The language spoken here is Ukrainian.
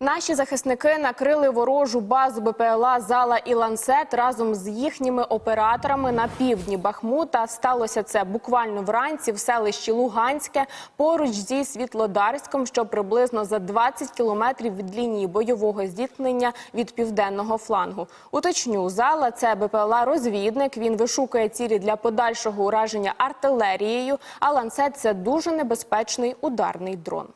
Наші захисники накрили ворожу базу БПЛА Зала і Ланцет разом з їхніми операторами на півдні Бахмута. Сталося це буквально вранці в селищі Луганське поруч зі Світлодарськом, що приблизно за 20 кілометрів від лінії бойового зіткнення від південного флангу. Уточню, зала це БПЛА розвідник. Він вишукує цілі для подальшого ураження артилерією. А ланцет це дуже небезпечний ударний дрон.